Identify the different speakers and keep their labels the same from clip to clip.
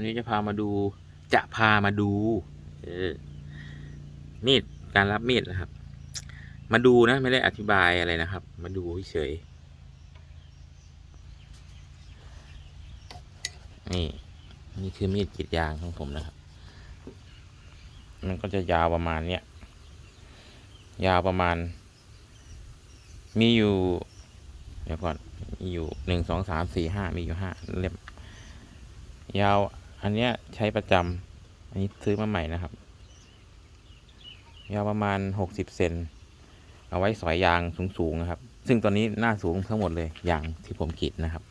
Speaker 1: วันนี้จะพามาดู จะพามาดู เออ มีดการรับมีดนะครับ มาดูนะ ไม่ได้อธิบายอะไรนะครับ มาดูเฉยๆนี่นี่คือมีดกรีดยางของผมนะครับ มันก็จะยาวประมาณเนี้ย ยาวประมาณ มีอยู่ เดี๋ยวก่อน มีอยู่หนึ่งสองสามสี่ห้ามีอยู่ห้าเล่มยาว อันเนี้ยใช้ประจำอันนี้ซื้อมาใหม่นะครับ ยาวประมาณหกสิบเซนเอาไว้สอยยางสูงๆนะครับ ซึ่งตอนนี้หน้าสูงทั้งหมดเลยยางที่ผมกรีดนะครับ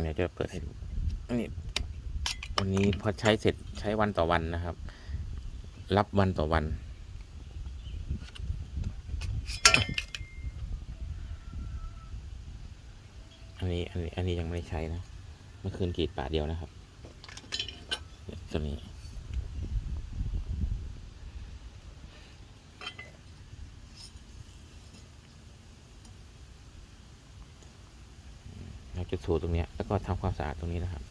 Speaker 1: เดี๋ยวจะเปิดให้ดูนี่วันนี้พอใช้เสร็จใช้วันต่อวันนะครับ รับวันต่อวัน นี้อันนี้อันนี้ยังไม่ได้ใช้นะ เมื่อคืนกรีดป่าเดียวนะครับตัวนี้เราจะถูตรงนี้แล้วก็ทำความสะอาดตรงนี้นะครับ